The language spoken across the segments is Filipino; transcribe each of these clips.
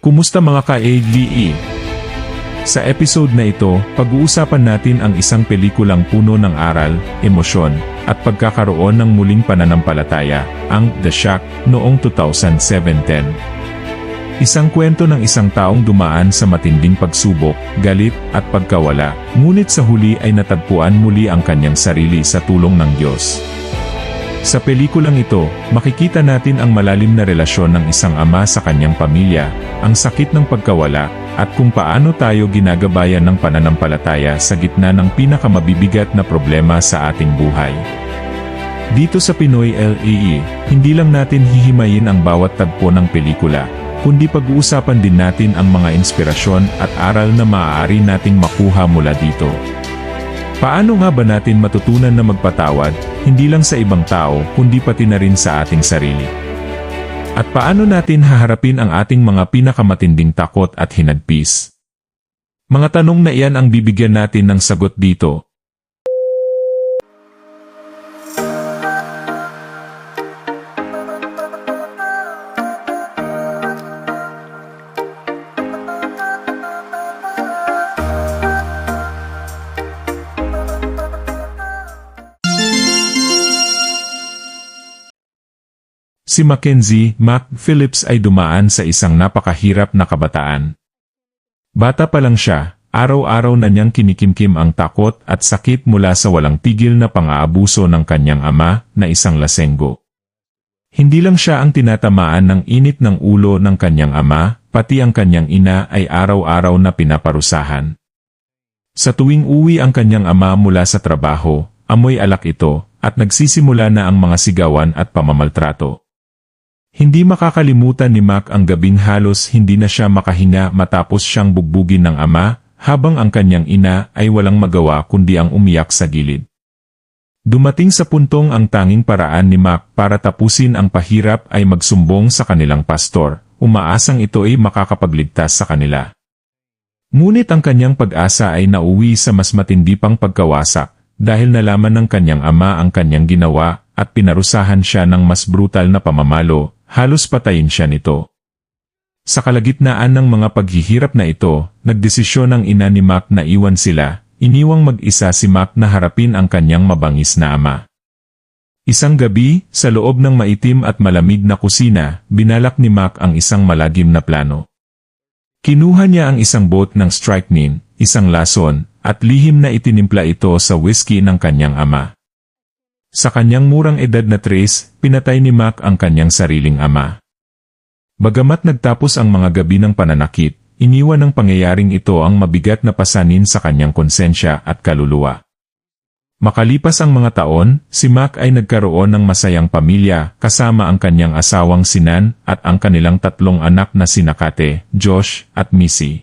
Kumusta mga ka-ADE? Sa episode na ito, pag-uusapan natin ang isang pelikulang puno ng aral, emosyon, at pagkakaroon ng muling pananampalataya, ang The Shock, noong 2007-10. Isang kwento ng isang taong dumaan sa matinding pagsubok, galit, at pagkawala, ngunit sa huli ay natagpuan muli ang kanyang sarili sa tulong ng Diyos. Sa pelikulang ito, makikita natin ang malalim na relasyon ng isang ama sa kanyang pamilya, ang sakit ng pagkawala, at kung paano tayo ginagabayan ng pananampalataya sa gitna ng pinakamabibigat na problema sa ating buhay. Dito sa Pinoy LEE, hindi lang natin hihimayin ang bawat tagpo ng pelikula, kundi pag-uusapan din natin ang mga inspirasyon at aral na maaari nating makuha mula dito. Paano nga ba natin matutunan na magpatawad, hindi lang sa ibang tao, kundi pati na rin sa ating sarili? At paano natin haharapin ang ating mga pinakamatinding takot at hinagpis? Mga tanong na iyan ang bibigyan natin ng sagot dito. Si Mackenzie Mac Phillips ay dumaan sa isang napakahirap na kabataan. Bata pa lang siya, araw-araw na niyang kinikimkim ang takot at sakit mula sa walang tigil na pang-aabuso ng kanyang ama na isang lasenggo. Hindi lang siya ang tinatamaan ng init ng ulo ng kanyang ama, pati ang kanyang ina ay araw-araw na pinaparusahan. Sa tuwing uwi ang kanyang ama mula sa trabaho, amoy alak ito, at nagsisimula na ang mga sigawan at pamamaltrato. Hindi makakalimutan ni Mac ang gabing halos hindi na siya makahinga matapos siyang bugbugin ng ama, habang ang kanyang ina ay walang magawa kundi ang umiyak sa gilid. Dumating sa puntong ang tanging paraan ni Mac para tapusin ang pahirap ay magsumbong sa kanilang pastor, umaasang ito ay makakapagligtas sa kanila. Ngunit ang kanyang pag-asa ay nauwi sa mas matindi pang pagkawasak, dahil nalaman ng kanyang ama ang kanyang ginawa at pinarusahan siya ng mas brutal na pamamalo, halos patayin siya nito. Sa kalagitnaan ng mga paghihirap na ito, nagdesisyon ang ina ni Mac na iwan sila, iniwang mag-isa si Mac na harapin ang kanyang mabangis na ama. Isang gabi, sa loob ng maitim at malamig na kusina, binalak ni Mac ang isang malagim na plano. Kinuha niya ang isang boat ng strychnine, isang lason, at lihim na itinimpla ito sa whiskey ng kanyang ama. Sa kanyang murang edad na tres, pinatay ni Mac ang kanyang sariling ama. Bagamat nagtapos ang mga gabi ng pananakit, iniwan ng pangyayaring ito ang mabigat na pasanin sa kanyang konsensya at kaluluwa. Makalipas ang mga taon, si Mac ay nagkaroon ng masayang pamilya kasama ang kanyang asawang Sinan at ang kanilang tatlong anak na sina Kate, Josh, at Missy.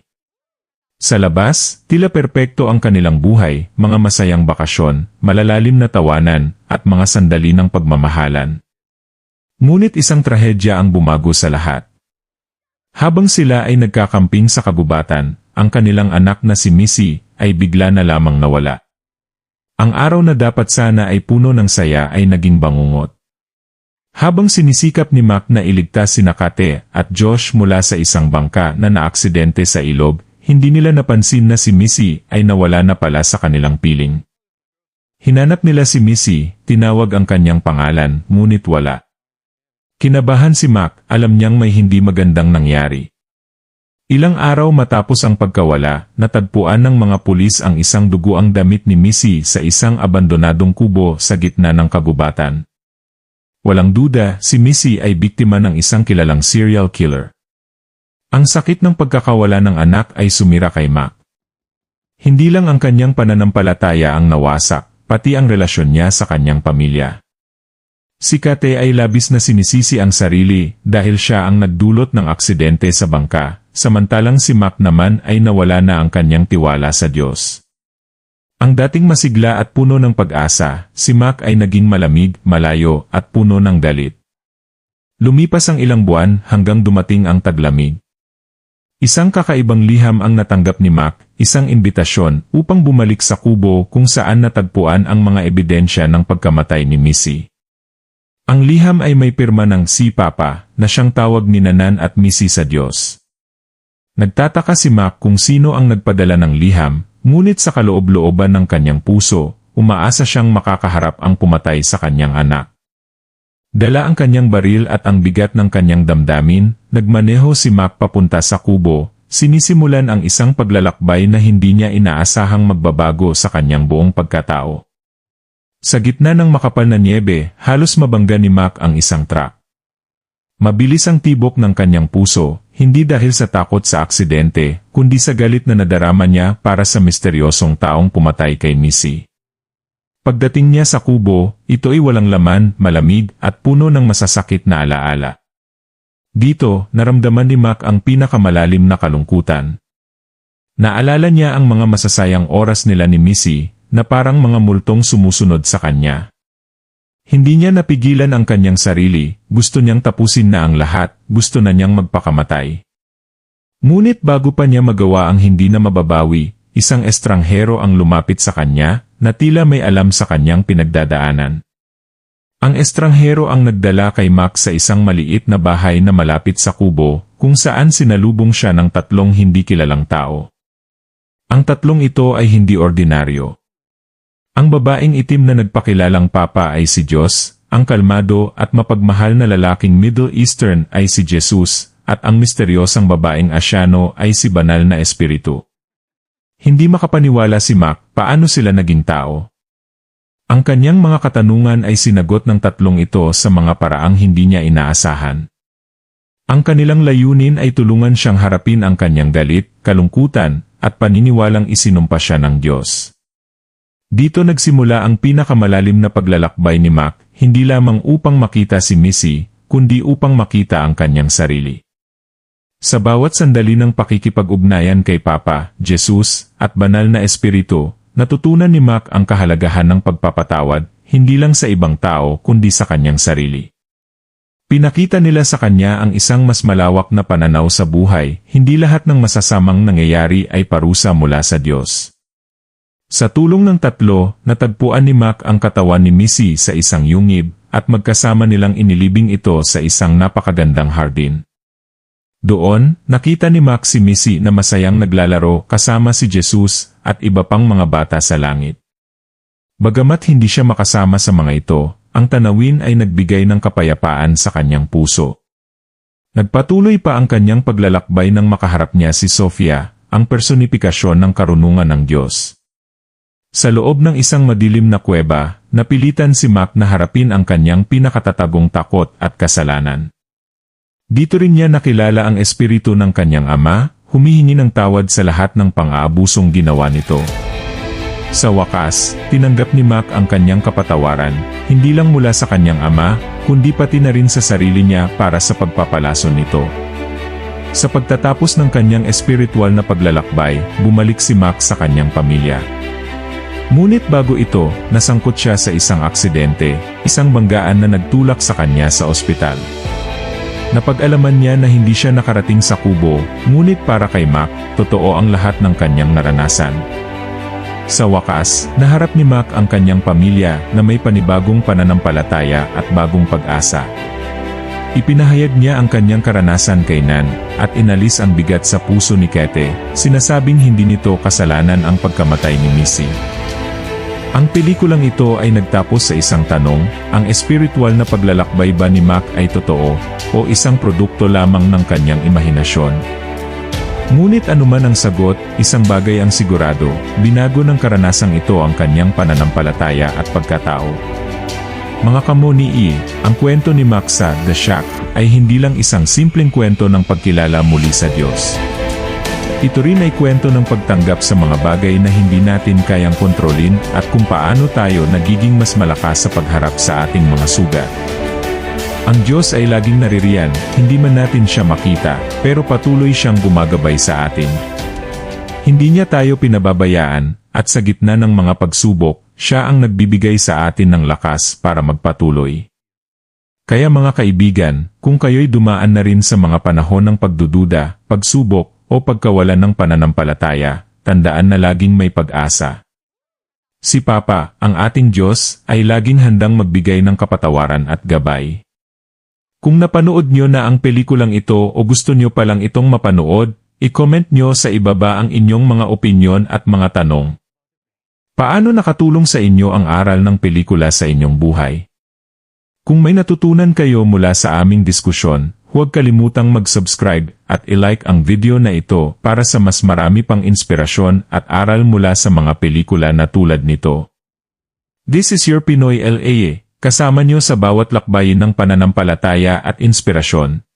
Sa labas, tila perpekto ang kanilang buhay, mga masayang bakasyon, malalalim na tawanan, at mga sandali ng pagmamahalan. Ngunit isang trahedya ang bumago sa lahat. Habang sila ay nagkakamping sa kagubatan, ang kanilang anak na si Missy ay bigla na lamang nawala. Ang araw na dapat sana ay puno ng saya ay naging bangungot. Habang sinisikap ni Mac na iligtas si Nakate at Josh mula sa isang bangka na naaksidente sa ilog, hindi nila napansin na si Missy ay nawala na pala sa kanilang piling. Hinanap nila si Missy, tinawag ang kanyang pangalan, ngunit wala. Kinabahan si Mac, alam niyang may hindi magandang nangyari. Ilang araw matapos ang pagkawala, natagpuan ng mga pulis ang isang duguang damit ni Missy sa isang abandonadong kubo sa gitna ng kagubatan. Walang duda, si Missy ay biktima ng isang kilalang serial killer. Ang sakit ng pagkakawala ng anak ay sumira kay Mac. Hindi lang ang kanyang pananampalataya ang nawasak, pati ang relasyon niya sa kanyang pamilya. Si Kate ay labis na sinisisi ang sarili dahil siya ang nagdulot ng aksidente sa bangka, samantalang si Mac naman ay nawala na ang kanyang tiwala sa Diyos. Ang dating masigla at puno ng pag-asa, si Mac ay naging malamig, malayo, at puno ng galit. Lumipas ang ilang buwan hanggang dumating ang taglamig. Isang kakaibang liham ang natanggap ni Mac, isang imbitasyon upang bumalik sa kubo kung saan natagpuan ang mga ebidensya ng pagkamatay ni Missy. Ang liham ay may pirma ng si Papa na siyang tawag ni Nanan at Missy sa Diyos. Nagtataka si Mac kung sino ang nagpadala ng liham, ngunit sa kaloob-looban ng kanyang puso, umaasa siyang makakaharap ang pumatay sa kanyang anak. Dala ang kanyang baril at ang bigat ng kanyang damdamin, nagmaneho si Mac papunta sa kubo, sinisimulan ang isang paglalakbay na hindi niya inaasahang magbabago sa kanyang buong pagkatao. Sa gitna ng makapal na niebe, halos mabangga ni Mac ang isang truck. Mabilis ang tibok ng kanyang puso, hindi dahil sa takot sa aksidente, kundi sa galit na nadarama niya para sa misteryosong taong pumatay kay Missy. Pagdating niya sa kubo, ito ay walang laman, malamig, at puno ng masasakit na alaala. Dito, naramdaman ni Mac ang pinakamalalim na kalungkutan. Naalala niya ang mga masasayang oras nila ni Missy, na parang mga multong sumusunod sa kanya. Hindi niya napigilan ang kanyang sarili, gusto niyang tapusin na ang lahat, gusto na niyang magpakamatay. Ngunit bago pa niya magawa ang hindi na mababawi, isang estranghero ang lumapit sa kanya, na tila may alam sa kanyang pinagdadaanan. Ang estranghero ang nagdala kay Max sa isang maliit na bahay na malapit sa kubo, kung saan sinalubong siya ng tatlong hindi kilalang tao. Ang tatlong ito ay hindi ordinaryo. Ang babaeng itim na nagpakilalang papa ay si Diyos, ang kalmado at mapagmahal na lalaking Middle Eastern ay si Jesus, at ang misteryosang babaeng Asyano ay si banal na espiritu. Hindi makapaniwala si Mac paano sila naging tao. Ang kanyang mga katanungan ay sinagot ng tatlong ito sa mga paraang hindi niya inaasahan. Ang kanilang layunin ay tulungan siyang harapin ang kanyang galit, kalungkutan, at paniniwalang isinumpa siya ng Diyos. Dito nagsimula ang pinakamalalim na paglalakbay ni Mac, hindi lamang upang makita si Missy, kundi upang makita ang kanyang sarili. Sa bawat sandali ng pakikipag-ugnayan kay Papa, Jesus, at banal na espiritu, natutunan ni Mac ang kahalagahan ng pagpapatawad, hindi lang sa ibang tao kundi sa kanyang sarili. Pinakita nila sa kanya ang isang mas malawak na pananaw sa buhay, hindi lahat ng masasamang nangyayari ay parusa mula sa Diyos. Sa tulong ng tatlo, natagpuan ni Mac ang katawan ni Missy sa isang yungib, at magkasama nilang inilibing ito sa isang napakagandang hardin. Doon, nakita ni Mac si Missy na masayang naglalaro kasama si Jesus at iba pang mga bata sa langit. Bagamat hindi siya makasama sa mga ito, ang tanawin ay nagbigay ng kapayapaan sa kanyang puso. Nagpatuloy pa ang kanyang paglalakbay nang makaharap niya si Sofia, ang personifikasyon ng karunungan ng Diyos. Sa loob ng isang madilim na kuweba, napilitan si Mac na harapin ang kanyang pinakatatagong takot at kasalanan. Dito rin niya nakilala ang espiritu ng kanyang ama, humihingi ng tawad sa lahat ng pang-aabusong ginawa nito. Sa wakas, tinanggap ni Mac ang kanyang kapatawaran, hindi lang mula sa kanyang ama, kundi pati na rin sa sarili niya para sa pagpapalason nito. Sa pagtatapos ng kanyang espiritual na paglalakbay, bumalik si Mac sa kanyang pamilya. Ngunit bago ito, nasangkot siya sa isang aksidente, isang banggaan na nagtulak sa kanya sa ospital. Napag-alaman niya na hindi siya nakarating sa kubo, ngunit para kay Mac, totoo ang lahat ng kanyang naranasan. Sa wakas, naharap ni Mac ang kanyang pamilya na may panibagong pananampalataya at bagong pag-asa. Ipinahayag niya ang kanyang karanasan kay Nan, at inalis ang bigat sa puso ni Kete, sinasabing hindi nito kasalanan ang pagkamatay ni Missy. Ang pelikulang ito ay nagtapos sa isang tanong, ang espiritual na paglalakbay ba ni Mac ay totoo, o isang produkto lamang ng kanyang imahinasyon? Ngunit anuman ang sagot, isang bagay ang sigurado, binago ng karanasang ito ang kanyang pananampalataya at pagkatao. Mga kamuni ang kwento ni Mac sa The Shack ay hindi lang isang simpleng kwento ng pagkilala muli sa Diyos. Ito rin ay kwento ng pagtanggap sa mga bagay na hindi natin kayang kontrolin at kung paano tayo nagiging mas malakas sa pagharap sa ating mga sugat. Ang Diyos ay laging naririyan, hindi man natin siya makita, pero patuloy siyang gumagabay sa atin. Hindi niya tayo pinababayaan, at sa gitna ng mga pagsubok, siya ang nagbibigay sa atin ng lakas para magpatuloy. Kaya mga kaibigan, kung kayo'y dumaan na rin sa mga panahon ng pagdududa, pagsubok, o pagkawalan ng pananampalataya, tandaan na laging may pag-asa. Si Papa, ang ating Diyos, ay laging handang magbigay ng kapatawaran at gabay. Kung napanood nyo na ang pelikulang ito o gusto nyo palang itong mapanood, I-comment nyo sa ibaba ang inyong mga opinyon at mga tanong. Paano nakatulong sa inyo ang aral ng pelikula sa inyong buhay? Kung may natutunan kayo mula sa aming diskusyon, huwag kalimutang mag-subscribe at i-like ang video na ito para sa mas marami pang inspirasyon at aral mula sa mga pelikula na tulad nito. This is your Pinoy LA, kasama nyo sa bawat lakbayin ng pananampalataya at inspirasyon.